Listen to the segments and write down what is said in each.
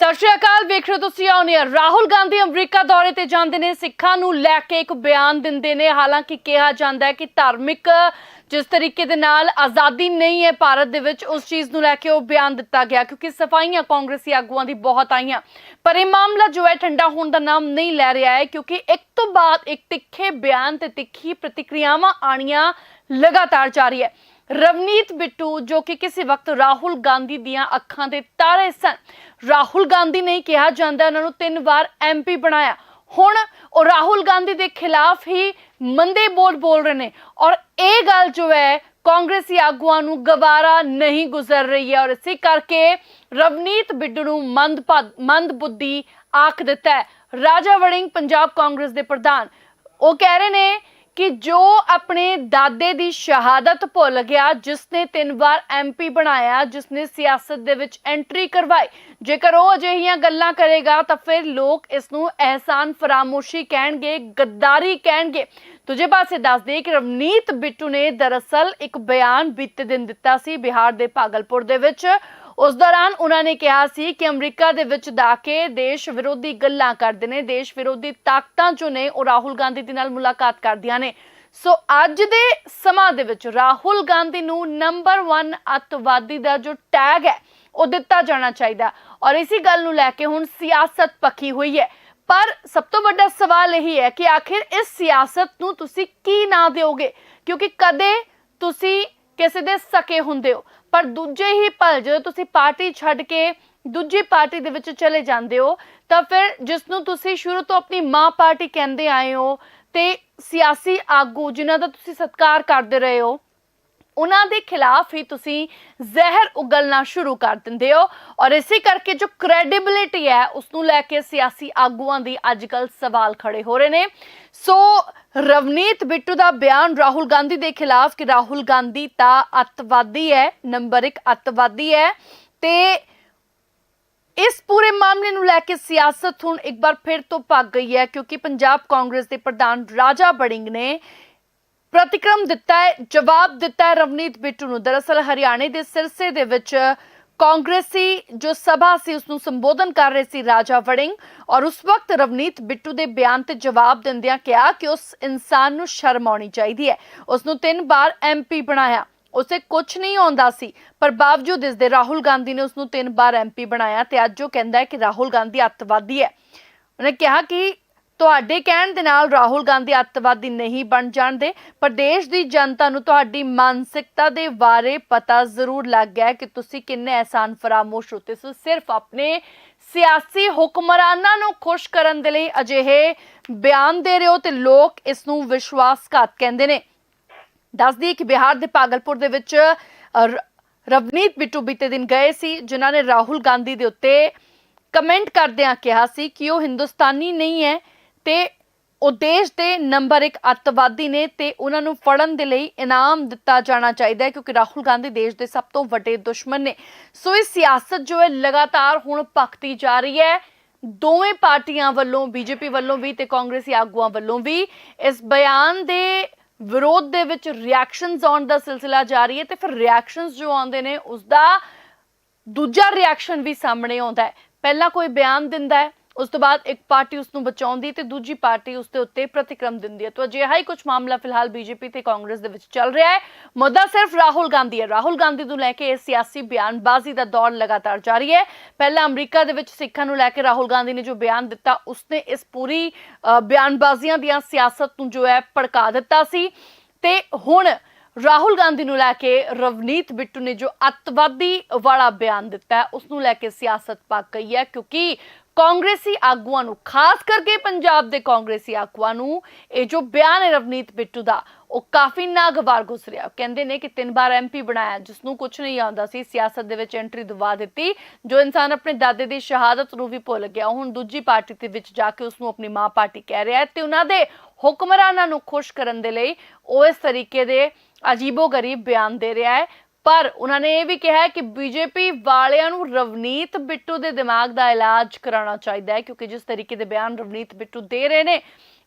ਸਤਿ ਸ਼੍ਰੀ ਅਕਾਲ, ਵੇਖ ਰਹੇ ਹੋ ਤੁਸੀਂ ਆਉਨੇ ਰਾਹੁਲ ਗਾਂਧੀ ਅਮਰੀਕਾ ਦੌਰੇ ਤੇ ਜਾਂਦੇ ਨੇ, ਸਿੱਖਾਂ ਨੂੰ ਲੈ ਕੇ ਇੱਕ ਬਿਆਨ ਦਿੰਦੇ ਨੇ। ਹਾਲਾਂਕਿ ਕਿਹਾ ਜਾਂਦਾ ਹੈ ਕਿ ਧਾਰਮਿਕ ਜਿਸ ਤਰੀਕੇ ਦੇ ਨਾਲ ਆਜ਼ਾਦੀ ਨਹੀਂ ਹੈ ਭਾਰਤ ਦੇ ਵਿੱਚ, ਉਸ ਚੀਜ਼ ਨੂੰ ਲੈ ਕੇ ਉਹ ਬਿਆਨ ਦਿੱਤਾ ਗਿਆ, ਕਿਉਂਕਿ ਸਫਾਈਆਂ ਕਾਂਗਰਸੀ ਆਗੂਆਂ ਦੀ ਬਹੁਤ ਆਈਆਂ। ਪਰ ਇਹ ਮਾਮਲਾ ਜੋ ਹੈ, ਠੰਡਾ ਹੋਣ ਦਾ ਨਾਮ ਨਹੀਂ ਲੈ ਰਿਹਾ ਹੈ, ਕਿਉਂਕਿ ਇੱਕ ਤੋਂ ਬਾਅਦ ਇੱਕ ਤਿੱਖੇ ਬਿਆਨ ਤੇ ਤਿੱਖੀ ਪ੍ਰਤੀਕਿਰਿਆਵਾਂ ਆਣੀਆਂ ਲਗਾਤਾਰ ਜਾਰੀ ਹੈ। ਰਵਨੀਤ ਬਿੱਟੂ, ਜੋ ਕਿ ਕਿਸੇ ਵਕਤ ਰਾਹੁਲ ਗਾਂਧੀ ਦੀਆਂ ਅੱਖਾਂ ਦੇ ਤਾਰੇ ਸਨ। ਰਾਹੁਲ ਗਾਂਧੀ ਨਹੀਂ ਕਿਹਾ ਜਾਂਦਾ, ਉਹਨਾਂ ਨੂੰ ਤਿੰਨ ਵਾਰ ਐਮਪੀ ਬਣਾਇਆ। ਹੁਣ ਉਹ ਰਾਹੁਲ ਗਾਂਧੀ ਦੇ ਖਿਲਾਫ ਹੀ ਮੰਦੇ ਬੋਲ ਬੋਲ ਰਹੇ ਨੇ। ਔਰ ਇਹ ਗੱਲ ਜੋ ਹੈ, ਕਾਂਗਰਸੀ ਆਗੂਆਂ ਨੂੰ ਗਵਾਰਾ ਨਹੀਂ ਗੁਜ਼ਰ ਰਹੀ ਹੈ। ਔਰ ਇਸੇ ਕਰਕੇ ਰਵਨੀਤ ਬਿੱਟੂ ਨੂੰ ਮੰਦ ਮੰਦ ਬੁੱਧੀ ਆਖ ਦਿੱਤਾ ਹੈ। ਰਾਜਾ ਵੜਿੰਗ, ਪੰਜਾਬ ਕਾਂਗਰਸ ਦੇ ਪ੍ਰਧਾਨ। ਉਹ ਕਹਿ ਰਹੇ ਨੇ ਕਿ ਜੋ ਆਪਣੇ ਦਾਦੇ ਦੀ ਸ਼ਹਾਦਤ ਭੁੱਲ ਗਿਆ, ਜਿਸਨੇ ਤਿੰਨ ਵਾਰ ਐਮਪੀ ਬਣਾਇਆ, ਜਿਸਨੇ ਸਿਆਸਤ ਦੇ ਵਿੱਚ ਐਂਟਰੀ ਕਰਵਾਈ, ਜੇਕਰ ਉਹ ਅਜਿਹੀਆਂ ਗੱਲਾਂ ਕਰੇਗਾ, ਤਾਂ ਫਿਰ ਲੋਕ ਇਸ ਨੂੰ ਅਹਿਸਾਨ ਫਰਾਮੋਸ਼ੀ ਕਹਿਣਗੇ, ਗੱਦਾਰੀ ਕਹਿਣਗੇ। ਦੂਜੇ ਪਾਸੇ ਦੱਸਦੇ ਕਿ ਰਵਨੀਤ ਬਿੱਟੂ ਨੇ ਦਰਅਸਲ ਇੱਕ ਬਿਆਨ ਬੀਤੇ ਦਿਨ ਦਿੱਤਾ ਸੀ ਬਿਹਾਰ ਦੇ ਭਾਗਲਪੁਰ ਦੇ ਵਿੱਚ। ਉਸ ਦੌਰਾਨ ਉਹਨਾਂ ਨੇ ਕਿਹਾ ਸੀ ਕਿ ਅਮਰੀਕਾ ਦੇ ਵਿੱਚ ਜਾ ਦੇਸ਼ ਵਿਰੋਧੀ ਗੱਲਾਂ ਕਰਦੇ ਨੇ, ਦੇਸ਼ ਵਿਰੋਧੀ ਤਾਕਤਾਂ ਜੋ ਨੇ ਉਹ ਰਾਹੁਲ ਗਾਂਧੀ ਦੇ ਨਾਲ ਮੁਲਾਕਾਤ ਕਰਦੀਆਂ ਨੇ। ਸੋ ਅੱਜ ਦੇ ਸਮਾਂ ਦੇ ਵਿੱਚ ਰਾਹੁਲ ਗਾਂਧੀ ਨੂੰ ਨੰਬਰ 1 ਅੱਤਵਾਦੀ ਦਾ ਜੋ ਟੈਗ ਹੈ, ਉਹ ਦਿੱਤਾ ਜਾਣਾ ਚਾਹੀਦਾ। ਔਰ ਇਸੇ ਗੱਲ ਨੂੰ ਲੈ ਕੇ ਹੁਣ ਸਿਆਸਤ ਪੱਕੀ ਹੋਈ ਹੈ। ਪਰ ਸਭ ਤੋਂ ਵੱਡਾ ਸਵਾਲ ਇਹ ਹੈ ਕਿ ਆਖਿਰ ਇਸ ਸਿਆਸਤ ਨੂੰ ਤੁਸੀਂ ਕੀ ਨਾਂ ਦਿਓਗੇ? ਕਿਉਂਕਿ ਕਦੇ ਤੁਸੀਂ ਕਿਸੇ ਦੇ ਸਕੇ ਹੁੰਦੇ ਹੋ। ਪਰ ਦੂਜੇ ਹੀ ਪਲ ਜਦੋਂ ਤੁਸੀਂ ਪਾਰਟੀ ਛੱਡ ਕੇ ਦੂਜੀ ਪਾਰਟੀ ਦੇ ਵਿੱਚ ਚਲੇ ਜਾਂਦੇ ਹੋ, ਤਾਂ ਫਿਰ ਜਿਸ ਨੂੰ ਤੁਸੀਂ ਸ਼ੁਰੂ ਤੋਂ ਆਪਣੀ ਮਾਂ ਪਾਰਟੀ ਕਹਿੰਦੇ ਆਏ ਹੋ ਤੇ ਸਿਆਸੀ ਆਗੂ ਜਿਨ੍ਹਾਂ ਦਾ ਤੁਸੀਂ ਸਤਿਕਾਰ ਕਰਦੇ ਰਹੇ ਹੋ ਉਹਨਾਂ ਦੇ ਖਿਲਾਫ ਹੀ ਤੁਸੀਂ ਜ਼ਹਿਰ ਉਗਲਣਾ ਸ਼ੁਰੂ ਕਰ ਦਿੰਦੇ ਹੋ। ਔਰ ਇਸੇ ਕਰਕੇ ਜੋ ਕ੍ਰੈਡੀਬਿਲਿਟੀ ਹੈ ਉਸ ਨੂੰ ਲੈ ਕੇ ਸਿਆਸੀ ਆਗੂਆਂ ਦੀ ਅੱਜਕੱਲ ਸਵਾਲ ਖੜੇ ਹੋ ਰਹੇ ਨੇ। ਸੋ ਰਵਨੀਤ ਬਿੱਟੂ ਦਾ ਬਿਆਨ ਰਾਹੁਲ ਗਾਂਧੀ ਦੇ ਖਿਲਾਫ ਕਿ ਰਾਹੁਲ ਗਾਂਧੀ ਤਾਂ ਅੱਤਵਾਦੀ ਹੈ, ਨੰਬਰ 1 ਅੱਤਵਾਦੀ ਹੈ। ਤੇ ਇਸ ਪੂਰੇ ਮਾਮਲੇ ਨੂੰ ਲੈ ਕੇ ਸਿਆਸਤ ਹੁਣ ਇੱਕ ਵਾਰ ਫਿਰ ਤੋਂ ਭੱਗ ਗਈ ਹੈ, ਕਿਉਂਕਿ ਪੰਜਾਬ ਕਾਂਗਰਸ ਦੇ ਪ੍ਰਧਾਨ ਰਾਜਾ ਬੜਿੰਗ ਨੇ ਪ੍ਰਤੀਕਰਮ ਦਿੱਤਾ ਹੈ, ਜਵਾਬ ਦਿੱਤਾ ਹੈ ਰਵਨੀਤ ਬਿੱਟੂ ਨੂੰ। ਦਰਅਸਲ ਹਰਿਆਣੇ ਦੇ ਸਿਰਸੇ ਦੇ ਵਿੱਚ ਕਾਂਗਰਸੀ ਜੋ ਸਭਾ ਸੀ ਉਸ ਨੂੰ ਸੰਬੋਧਨ ਕਰ ਰਹੇ ਸੀ ਰਾਜਾ ਵੜਿੰਗ ਔਰ ਉਸ ਵਕਤ ਰਵਨੀਤ ਬਿੱਟੂ ਦੇ ਬਿਆਨ ਤੇ ਜਵਾਬ ਦਿੰਦਿਆਂ ਕਿਹਾ ਕਿ ਉਸ ਇਨਸਾਨ ਨੂੰ ਸ਼ਰਮ ਆਉਣੀ ਚਾਹੀਦੀ ਹੈ। ਉਸ ਨੂੰ ਤਿੰਨ ਵਾਰ ਐਮਪੀ ਬਣਾਇਆ। ਉਸੇ ਕੁਝ ਨਹੀਂ ਆਉਂਦਾ ਸੀ, ਪਰ ਬਾਵਜੂਦ ਇਸ ਦੇ ਰਾਹੁਲ ਗਾਂਧੀ ਨੇ ਉਸ ਨੂੰ ਤਿੰਨ ਵਾਰ ਐਮਪੀ ਬਣਾਇਆ ਤੇ ਅੱਜ ਉਹ ਕਹਿੰਦਾ ਹੈ ਕਿ ਰਾਹੁਲ ਗਾਂਧੀ ਅੱਤਵਾਦੀ ਹੈ। ਉਹਨੇ ਕਿਹਾ ਕਿ ਤੁਹਾਡੇ ਕਹਿਣ ਦੇ ਨਾਲ ਰਾਹੁਲ ਗਾਂਧੀ ਅੱਤਵਾਦੀ ਨਹੀਂ ਬਣ ਜਾਣਦੇ। ਪਰ ਦੇਸ਼ ਦੀ ਜਨਤਾ ਨੂੰ ਤੁਹਾਡੀ ਮਾਨਸਿਕਤਾ ਦੇ ਬਾਰੇ ਪਤਾ ਜ਼ਰੂਰ ਲੱਗ ਗਿਆ ਕਿ ਤੁਸੀਂ ਕਿੰਨੇ ਅਹਿਸਾਨ ਫਰਾਮੋਸ਼ ਹੋ। ਸੋ ਸਿਰਫ ਆਪਣੇ ਸਿਆਸੀ ਹੁਕਮਰਾਨਾਂ ਨੂੰ ਖੁਸ਼ ਕਰਨ ਦੇ ਲਈ ਅਜਿਹੇ ਬਿਆਨ ਦੇ ਰਹੇ ਹੋ ਤੇ ਲੋਕ ਇਸ ਨੂੰ ਵਿਸ਼ਵਾਸਘਾਤ ਕਹਿੰਦੇ ਨੇ। ਦੱਸਦੀ ਕਿ ਬਿਹਾਰ ਦੇ ਭਾਗਲਪੁਰ ਦੇ ਵਿੱਚ ਰ- ਰਵਨੀਤ ਬਿੱਟੂ ਬੀਤੇ ਦਿਨ ਗਏ ਸੀ, ਜਿਨ੍ਹਾਂ ਨੇ ਰਾਹੁਲ ਗਾਂਧੀ ਦੇ ਉੱਤੇ ਕਮੈਂਟ ਕਰਦਿਆਂ ਕਿਹਾ ਸੀ ਕਿ ਉਹ ਹਿੰਦੁਸਤਾਨੀ ਨਹੀਂ ਹੈ। ਤੇ ਉਹ ਦੇਸ਼ ਦੇ ਨੰਬਰ 1 ਅੱਤਵਾਦੀ ਨੇ ਤੇ ਉਹਨਾਂ ਨੂੰ ਫੜਨ ਦੇ ਲਈ ਇਨਾਮ ਦਿੱਤਾ ਜਾਣਾ ਚਾਹੀਦਾ ਹੈ, ਕਿਉਂਕਿ ਰਾਹੁਲ ਗਾਂਧੀ ਦੇਸ਼ ਦੇ ਸਭ ਤੋਂ ਵੱਡੇ ਦੁਸ਼ਮਣ ਨੇ। ਸੋ ਇਹ ਸਿਆਸਤ ਜੋ ਹੈ, ਲਗਾਤਾਰ ਹੁਣ ਭਖਤੀ ਜਾ ਰਹੀ ਹੈ। ਦੋਵੇਂ ਪਾਰਟੀਆਂ ਵੱਲੋਂ, ਬੀਜੇਪੀ ਵੱਲੋਂ ਵੀ ਤੇ ਕਾਂਗਰਸੀ ਆਗੂਆਂ ਵੱਲੋਂ ਵੀ ਇਸ ਬਿਆਨ ਦੇ ਵਿਰੋਧ ਦੇ ਵਿੱਚ ਰਿਐਕਸ਼ਨਸ ਆਉਣ ਦਾ ਸਿਲਸਿਲਾ ਜਾਰੀ ਹੈ ਤੇ ਫਿਰ ਰਿਐਕਸ਼ਨਸ ਜੋ ਆਉਂਦੇ ਨੇ ਉਸ ਦਾ ਦੂਜਾ ਰਿਐਕਸ਼ਨ ਵੀ ਸਾਹਮਣੇ ਆਉਂਦਾ ਹੈ। ਪਹਿਲਾਂ ਕੋਈ ਬਿਆਨ ਦਿੰਦਾ ਹੈ ਉਸ ਤੋਂ ਬਾਅਦ ਇੱਕ ਪਾਰਟੀ ਉਸ ਨੂੰ ਬਚਾਉਂਦੀ ਤੇ ਦੂਜੀ ਪਾਰਟੀ ਉਸ ਦੇ ਉੱਤੇ ਪ੍ਰਤੀਕਰਮ ਦਿੰਦੀ ਹੈ। ਤਾਂ ਅਜਿਹਾ ਹੀ ਕੁਝ ਮਾਮਲਾ ਫਿਲਹਾਲ ਬੀਜੇਪੀ ਤੇ ਕਾਂਗਰਸ ਦੇ ਵਿੱਚ ਚੱਲ ਰਿਹਾ ਹੈ। ਮੁੱਦਾ ਸਿਰਫ ਰਾਹੁਲ ਗਾਂਧੀ ਹੈ। ਰਾਹੁਲ ਗਾਂਧੀ ਨੂੰ ਲੈ ਕੇ ਇਹ ਸਿਆਸੀ ਬਿਆਨਬਾਜ਼ੀ ਦਾ ਦੌਰ ਲਗਾਤਾਰ ਜਾਰੀ ਹੈ। ਪਹਿਲਾਂ ਅਮਰੀਕਾ ਦੇ ਵਿੱਚ ਸਿੱਖਾਂ ਨੂੰ ਲੈ ਕੇ ਰਾਹੁਲ ਗਾਂਧੀ ਨੇ ਜੋ ਬਿਆਨ ਦਿੱਤਾ ਉਸਨੇ ਇਸ ਪੂਰੀ ਅ, ਬਿਆਨਬਾਜ਼ੀਆਂ ਦੀਆਂ ਸਿਆਸਤ ਨੂੰ ਜੋ ਹੈ ਭੜਕਾ ਦਿੱਤਾ ਸੀ। ਤੇ ਹੁਣ ਰਾਹੁਲ ਗਾਂਧੀ ਨੂੰ ਲੈ ਕੇ ਰਵਨੀਤ ਬਿੱਟੂ ਨੇ ਜੋ ਅੱਤਵਾਦੀ ਵਾਲਾ ਬਿਆਨ ਦਿੱਤਾ ਹੈ ਉਸ ਨੂੰ ਲੈ ਕੇ ਸਿਆਸਤ ਪੱਕ ਗਈ ਹੈ ਕਿਉਂਕਿ ਕਾਂਗਰਸੀ ਆਗੂਆਂ ਨੂੰ, ਖਾਸ ਕਰਕੇ ਪੰਜਾਬ ਦੇ ਕਾਂਗਰਸੀ ਆਗੂਆਂ ਨੂੰ, ਇਹ ਜੋ ਬਿਆਨ ਹੈ ਰਵਨੀਤ ਬਿੱਟੂ ਦਾ, ਉਹ ਕਾਫੀ ਨਾਗਵਾਰ ਗੁਜ਼ਰਿਆ ਕਹਿੰਦੇ ਨੇ ਕਿ ਤਿੰਨ ਵਾਰ ਐਮਪੀ ਬਣਾਇਆ ਜਿਸ ਨੂੰ ਕੁਝ ਨਹੀਂ ਆਉਂਦਾ ਸੀ, ਸਿਆਸਤ ਦੇ ਵਿੱਚ ਐਂਟਰੀ ਦਵਾ ਦਿੱਤੀ, ਜੋ ਇਨਸਾਨ ਆਪਣੇ ਦਾਦੇ ਦੀ ਸ਼ਹਾਦਤ ਨੂੰ ਵੀ ਭੁੱਲ ਗਿਆ। ਉਹ ਹੁਣ ਦੂਜੀ ਪਾਰਟੀ ਦੇ ਵਿੱਚ ਜਾ ਕੇ ਉਸ ਨੂੰ ਆਪਣੀ ਮਾਂ ਪਾਰਟੀ ਕਹਿ ਰਿਹਾ ਹੈ ਤੇ ਉਹਨਾਂ ਦੇ ਹੁਕਮਰਾਨਾਂ ਨੂੰ ਖੁਸ਼ ਕਰਨ ਦੇ ਲਈ ਉਹ ਇਸ ਤਰੀਕੇ ਦੇ ਅਜੀਬੋ-ਗਰੀਬ ਬਿਆਨ ਦੇ ਰਿਹਾ ਹੈ। ਪਰ ਉਹਨਾਂ ਨੇ ਇਹ ਵੀ ਕਿਹਾ ਹੈ ਕਿ ਬੀਜੇਪੀ ਵਾਲਿਆਂ ਨੂੰ ਰਵਨੀਤ ਬਿੱਟੂ ਦੇ ਦਿਮਾਗ ਦਾ ਇਲਾਜ ਕਰਾਉਣਾ ਚਾਹੀਦਾ ਹੈ ਕਿਉਂਕਿ ਜਿਸ ਤਰੀਕੇ ਦੇ ਬਿਆਨ ਰਵਨੀਤ ਬਿੱਟੂ ਦੇ ਰਹੇ ਨੇ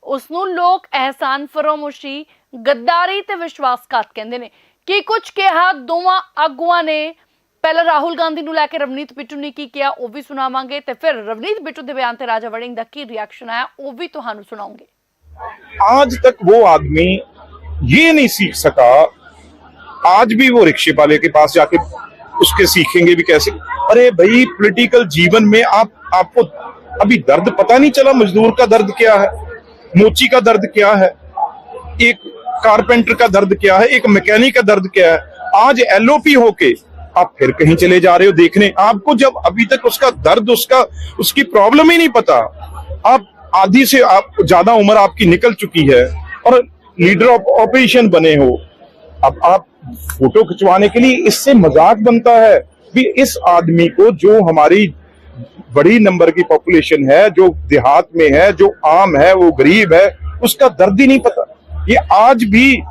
ਉਸ ਨੂੰ ਲੋਕ ਅਹਿਸਾਨ ਫਰੋਮੋਸ਼ੀ ਗੱਦਾਰੀ ਤੇ ਵਿਸ਼ਵਾਸਘਾਤ ਕਹਿੰਦੇ ਨੇ ਕੀ ਕੁਝ ਕਿਹਾ ਦੋਵਾਂ ਆਗੂਆਂ ਨੇ ਪਹਿਲਾਂ ਰਾਹੁਲ ਗਾਂਧੀ ਨੂੰ ਲੈ ਕੇ ਰਵਨੀਤ ਬਿੱਟੂ ਨੇ ਕੀ ਕਿਹਾ ਉਹ ਵੀ ਸੁਣਾਵਾਂਗੇ ਤੇ ਫਿਰ ਰਵਨੀਤ ਬਿੱਟੂ ਦੇ ਬਿਆਨ ਤੇ ਰਾਜਾ ਵੜਿੰਗ ਦਾ ਕੀ ਰਿਐਕਸ਼ਨ ਆਇਆ ਉਹ ਵੀ ਤੁਹਾਨੂੰ ਸੁਣਾਉਂਗੇ आज तक वो आदमी ये नहीं सीख सका आज भी वो रिक्शे वाले के पास जाके उसके सीखेंगे भी कैसे? अरे भाई पॉलिटिकल जीवन में आप, आपको अभी दर्द पता नहीं चला, मजदूर का दर्द क्या है? मोची का दर्द क्या है? एक कारपेंटर का दर्द क्या है? एक मैकेनिक का दर्द क्या है? आज एलओपी होके आप फिर कहीं चले जा रहे हो देखने। आपको जब अभी तक उसका दर्द, उसका, उसकी प्रॉब्लम ही नहीं पता, आप आधी से आप, ज़्यादा उम्र आपकी निकल चुकी है और लीडर ऑफ़ ऑपोजिशन बने हो। अब आप फ़ोटो खिंचवाने के लिए इससे मज़ाक बनता है भी इस आदमी को जो हमारी बड़ी नंबर की पॉपुलेशन है, जो देहात में है, जो आम है, वो गरीब है, उसका दर्द ही नहीं पता। ये आज भी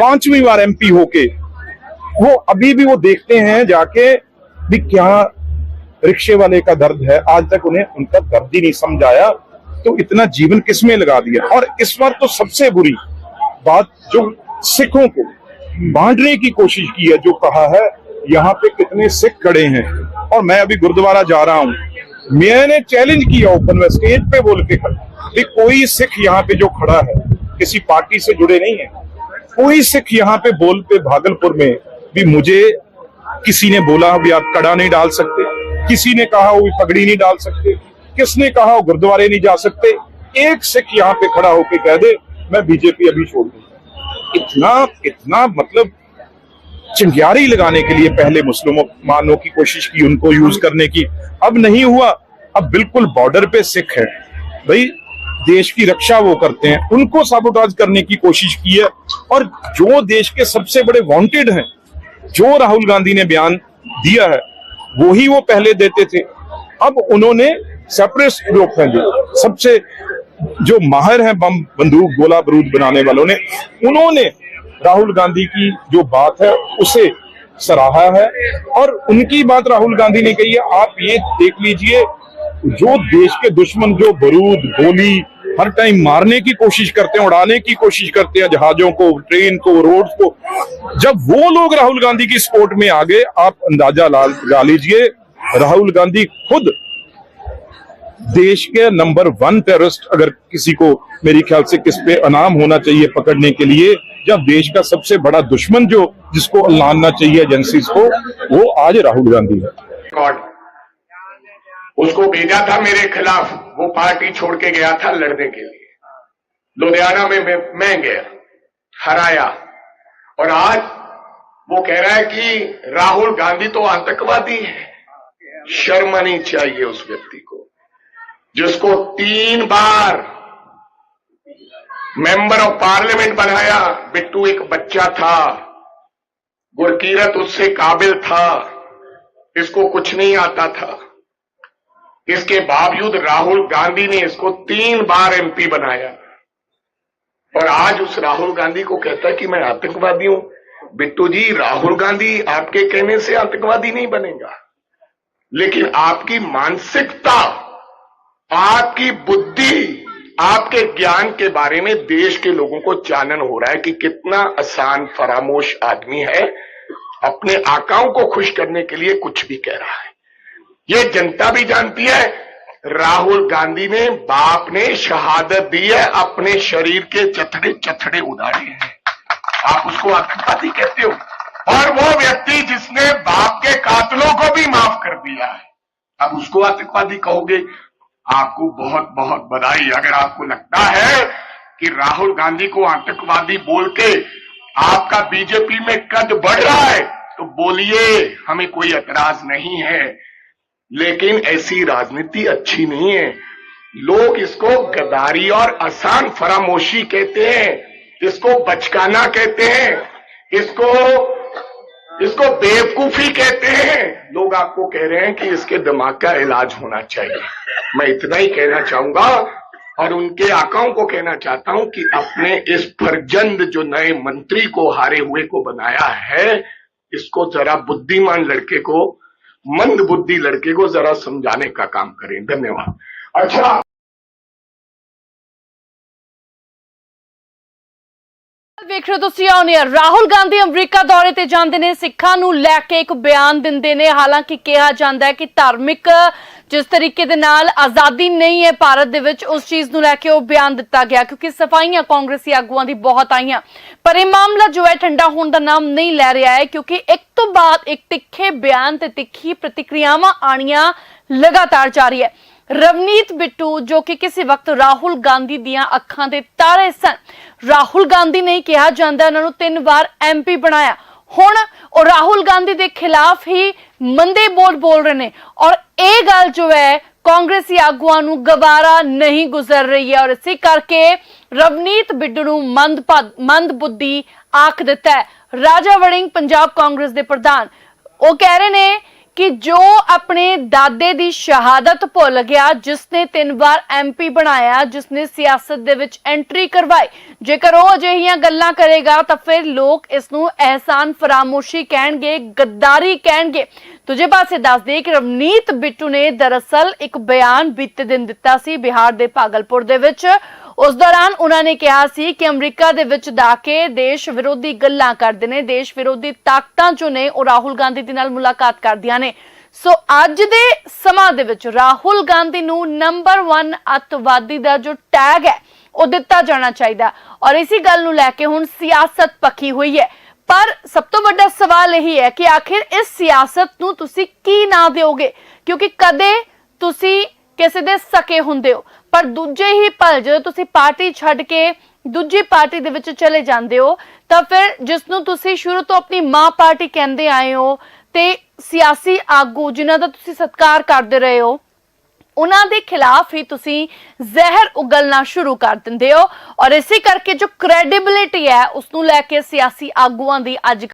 पांचवी बार एमपी होके वो अभी भी वो देखते हैं जाके भी क्या रिक्शे वाले का दर्द है। आज तक उन्हें उनका दर्द ही नहीं समझाया तो इतना जीवन किसमें लगा दिया? और इस बार तो सबसे बुरी बात जो सिखों को बांटने की कोशिश की है, जो कहा है, यहाँ पे कितने सिख खड़े हैं। और मैं अभी गुरुद्वारा जा रहा हूँ। मैंने चैलेंज किया ओपन में स्टेज पे बोल के कि कोई सिख यहाँ पे जो खड़ा है, किसी पार्टी से जुड़े नहीं है। कोई सिख यहाँ पे बोल पे भागलपुर में भी मुझे किसी ने बोला भी आप कड़ा नहीं डाल सकते। किसी ने कहा, वो पगड़ी नहीं डाल सकते। किसने कहा, वो गुरुद्वारे नहीं जा सकते? एक सिख यहाँ पे खड़ा होके कह दे, मैं बीजेपी अभी छोड़ दूँ इतना इतना मतलब चिंगारी लगाने के लिए पहले मुसलमानों की कोशिश की, उनको यूज़ करने की। अब नहीं हुआ। अब बिल्कुल बॉर्डर पे सिख है। भाई, देश की रक्षा वो करते हैं। उनको साबोटाज करने की कोशिश की है। और जो देश के सबसे बड़े वांटेड हैं, जो राहुल गांधी ने बयान दिया है वो ही वो पहले देते थे। अब उन्होंने सेपरेट ग्रुप हैं सबसे जो माहिर हैं बम, बंदूक, गोला बारूद बनाने वालों ने, उन्होंने राहुल गांधी की जो बात है, उसे सराहा है। और उनकी बात राहुल गांधी ने कही है, आप ये देख लीजिए, जो देश के दुश्मन जो बरूद, गोली हर टाइम मारने की कोशिश करते हैं, उड़ाने की कोशिश करते हैं, जहाजों को, ट्रेन को रोड को, जब वो लोग राहुल गांधी की सपोर्ट में आ गए, आप अंदाज़ा ला लीजिए, राहुल गांधी खुद देश के नंबर वन टेररिस्ट अगर किसी को मेरी ख्याल से किस पे अनाम होना चाहिए पकड़ने के लिए या देश का सबसे बड़ा दुश्मन जो जिसको लानना चाहिए एजेंसीज को वो आज राहुल गांधी है। उसको भेजा था मेरे खिलाफ वो पार्टी छोड़ के गया था लड़ने के लिए। लुधियाना में मैं, गया हराया। और आज वो कह रहा है कि राहुल गांधी तो आतंकवादी है। शर्म आनी चाहिए उस व्यक्ति को। जिसको तीन बार मेंबर ऑफ़ पार्लियामेंट बनाया, बिट्टू एक बच्चा था। गुरकीरत उससे काबिल था। इसको कुछ नहीं आता था। इसके बावजूद राहुल गांधी ने इसको तीन बार एमपी बनाया। और आज उस राहुल गांधी को कहता कि मैं आतंकवादी हूँ। बिट्टू जी, राहुल गांधी आपके कहने से आतंकवादी नहीं बनेगा। लेकिन आपकी मानसिकता आपकी बुद्धि, आपके ज्ञान के बारे में देश के लोगों को चानन हो रहा है कि कितना आसान, फरामोश आदमी है। अपने आकाओं को खुश करने के लिए कुछ भी कह रहा है। ये जनता भी जानती है, राहुल गांधी ने बाप ने शहादत दी है, अपने शरीर के चथड़े चथड़े उड़ाड़े हैं। आप उसको आतंकवादी कहते हो। और वो व्यक्ति जिसने बाप के कातलों को भी माफ़ कर दिया है। अब उसको आतंकवादी कहोगे आपको बहुत बहुत बधाई। अगर आपको लगता है कि राहुल गांधी को आतंकवादी बोल के आपका बीजेपी में कद बढ़ रहा है तो बोलिए, हमें कोई एतराज़ नहीं है। लेकिन ऐसी राजनीति अच्छी नहीं है। लोग इसको गदारी और आसान फरामोशी कहते हैं, इसको बचकाना कहते हैं, इसको इसको बेवकूफ़ी कहते हैं। लोग आपको कह रहे हैं कि इसके दिमाग का इलाज होना चाहिए। मैं इतना ही कहना चाहूँगा और उनके आकाओं को कहना चाहता हूँ कि अपने इस फरजंद जो नए मंत्री को हारे हुए को बनाया है, इसको जरा बुद्धिमान लड़के को, मंद बुद्धि लड़के को जरा समझाने का काम करें। धन्यवाद। अच्छा। ਵੇਖ ਰਹੇ ਹੋ ਤੁਸੀਂ ਆਉਨੇ ਰਾਹੁਲ ਗਾਂਧੀ ਅਮਰੀਕਾ ਦੌਰੇ ਤੇ ਜਾਂਦੇ ਨੇ, ਸਿੱਖਾਂ ਨੂੰ ਲੈ ਕੇ ਇੱਕ ਬਿਆਨ ਦਿੰਦੇ ਨੇ। ਹਾਲਾਂਕਿ ਕਿਹਾ ਜਾਂਦਾ ਹੈ ਕਿ ਧਾਰਮਿਕ ਜਿਸ ਤਰੀਕੇ ਦੇ ਨਾਲ ਆਜ਼ਾਦੀ ਨਹੀਂ ਹੈ ਭਾਰਤ ਦੇ ਵਿੱਚ, ਉਸ ਚੀਜ਼ ਨੂੰ ਲੈ ਕੇ ਉਹ ਬਿਆਨ ਦਿੱਤਾ ਗਿਆ, ਕਿਉਂਕਿ ਸਫਾਈਆਂ ਕਾਂਗਰਸੀ ਆਗੂਆਂ ਦੀ ਬਹੁਤ ਆਈਆਂ। ਪਰ ਇਹ ਮਾਮਲਾ ਜੋ ਹੈ, ਠੰਡਾ ਹੋਣ ਦਾ ਨਾਮ ਨਹੀਂ ਲੈ ਰਿਹਾ ਹੈ, ਕਿਉਂਕਿ ਇੱਕ ਤੋਂ ਬਾਅਦ ਇੱਕ ਤਿੱਖੇ ਬਿਆਨ ਤੇ ਤਿੱਖੀ ਪ੍ਰਤੀਕਿਰਿਆਵਾਂ ਆਣੀਆਂ ਲਗਾਤਾਰ ਜਾਰੀ ਹੈ ਰਵਨੀਤ ਬਿੱਟੂ, ਜੋ ਕਿ ਕਿਸੇ ਵਕਤ ਰਾਹੁਲ ਗਾਂਧੀ ਦੀਆਂ ਅੱਖਾਂ ਦੇ ਤਾਰੇ ਸਨ। ਰਾਹੁਲ ਗਾਂਧੀ ਨਹੀਂ ਕਿਹਾ ਜਾਂਦਾ ਉਹਨਾਂ ਨੂੰ ਤਿੰਨ ਵਾਰ ਐਮਪੀ ਬਣਾਇਆ। ਹੁਣ ਉਹ ਰਾਹੁਲ ਗਾਂਧੀ ਦੇ ਖਿਲਾਫ ਹੀ ਮੰਦੇ ਬੋਲ ਬੋਲ ਰਹੇ ਨੇ। ਔਰ ਇਹ ਗੱਲ ਜੋ ਹੈ, ਕਾਂਗਰਸੀ ਆਗੂਆਂ ਨੂੰ ਗਵਾਰਾ ਨਹੀਂ ਗੁਜ਼ਰ ਰਹੀ ਹੈ। ਔਰ ਇਸੇ ਕਰਕੇ ਰਵਨੀਤ ਬਿੱਟੂ ਨੂੰ ਮੰਦ ਮੰਦ ਬੁੱਧੀ ਆਖ ਦਿੱਤਾ ਹੈ। ਰਾਜਾ ਵੜਿੰਗ, ਪੰਜਾਬ ਕਾਂਗਰਸ ਦੇ ਪ੍ਰਧਾਨ। ਉਹ ਕਹਿ ਰਹੇ ਨੇ ਕਿ ਜੋ ਆਪਣੇ ਦਾਦੇ ਦੀ ਸ਼ਹਾਦਤ ਭੁੱਲ ਗਿਆ, ਜਿਸ ਨੇ ਤਿੰਨ ਵਾਰ ਐਮਪੀ ਬਣਾਇਆ, ਜਿਸ ਨੇ ਸਿਆਸਤ ਦੇ ਵਿੱਚ ਐਂਟਰੀ ਕਰਵਾਈ, ਜੇਕਰ ਉਹ ਅਜਿਹੀਆਂ ਗੱਲਾਂ ਕਰੇਗਾ, ਤਾਂ ਫਿਰ ਲੋਕ ਇਸ ਨੂੰ ਅਹਿਸਾਨ ਫਰਾਮੋਸ਼ੀ ਕਹਿਣਗੇ, ਗੱਦਾਰੀ ਕਹਿਣਗੇ। ਦੂਜੇ ਪਾਸੇ ਦੱਸ ਦਈਏ ਕਿ ਰਵਨੀਤ ਬਿੱਟੂ ਨੇ ਦਰਅਸਲ ਇੱਕ ਬਿਆਨ ਬੀਤੇ ਦਿਨ ਦਿੱਤਾ ਸੀ ਬਿਹਾਰ ਦੇ ਭਾਗਲਪੁਰ ਦੇ ਵਿੱਚ। ਉਸ ਦੌਰਾਨ ਉਹਨਾਂ ਨੇ ਕਿਹਾ ਸੀ ਕਿ ਅਮਰੀਕਾ ਦੇ ਵਿੱਚ ਜਾ ਕੇ ਦੇਸ਼ ਵਿਰੋਧੀ ਗੱਲਾਂ ਕਰਦੇ ਨੇ, ਦੇਸ਼ ਵਿਰੋਧੀ ਤਾਕਤਾਂ ਜੋ ਨੇ ਉਹ ਰਾਹੁਲ ਗਾਂਧੀ ਦੇ ਨਾਲ ਮੁਲਾਕਾਤ ਕਰਦੀਆਂ ਨੇ। ਸੋ ਅੱਜ ਦੇ ਸਮਾਂ ਦੇ ਵਿੱਚ ਰਾਹੁਲ ਗਾਂਧੀ ਨੂੰ ਨੰਬਰ 1 ਅੱਤਵਾਦੀ ਦਾ ਜੋ ਟੈਗ ਹੈ, ਉਹ ਦਿੱਤਾ ਜਾਣਾ ਚਾਹੀਦਾ। ਔਰ ਇਸੇ ਗੱਲ ਨੂੰ ਲੈ ਕੇ ਹੁਣ ਸਿਆਸਤ ਪੱਕੀ ਹੋਈ ਹੈ। ਪਰ ਸਭ ਤੋਂ ਵੱਡਾ ਸਵਾਲ ਇਹ ਹੈ ਕਿ ਆਖਿਰ ਇਸ ਸਿਆਸਤ ਨੂੰ ਤੁਸੀਂ ਕੀ ਨਾਂ ਦਿਓਗੇ? ਕਿਉਂਕਿ ਕਦੇ ਤੁਸੀਂ ਕਿਸੇ ਦੇ ਸਕੇ ਹੁੰਦੇ ਹੋ। ਪਰ ਦੂਜੇ ਹੀ ਪਲ ਜਦੋਂ ਤੁਸੀਂ ਪਾਰਟੀ ਛੱਡ ਕੇ ਦੂਜੀ ਪਾਰਟੀ ਦੇ ਵਿੱਚ ਚਲੇ ਜਾਂਦੇ ਹੋ, ਤਾਂ ਫਿਰ ਜਿਸ ਨੂੰ ਤੁਸੀਂ ਸ਼ੁਰੂ ਤੋਂ ਆਪਣੀ ਮਾਂ ਪਾਰਟੀ ਕਹਿੰਦੇ ਆਏ ਹੋ ਤੇ ਸਿਆਸੀ ਆਗੂ ਜਿਨ੍ਹਾਂ ਦਾ ਤੁਸੀਂ ਸਤਿਕਾਰ ਕਰਦੇ ਰਹੇ ਹੋ, ਉਹਨਾਂ ਦੇ ਖਿਲਾਫ ਹੀ ਤੁਸੀਂ ਜ਼ਹਿਰ ਉਗਲਣਾ ਸ਼ੁਰੂ ਕਰ ਦਿੰਦੇ ਹੋ। ਔਰ ਇਸੇ ਕਰਕੇ ਜੋ ਕ੍ਰੈਡੀਬਿਲਿਟੀ ਹੈ ਉਸ ਨੂੰ ਲੈ ਕੇ ਸਿਆਸੀ ਆਗੂਆਂ ਦੀ ਅੱਜ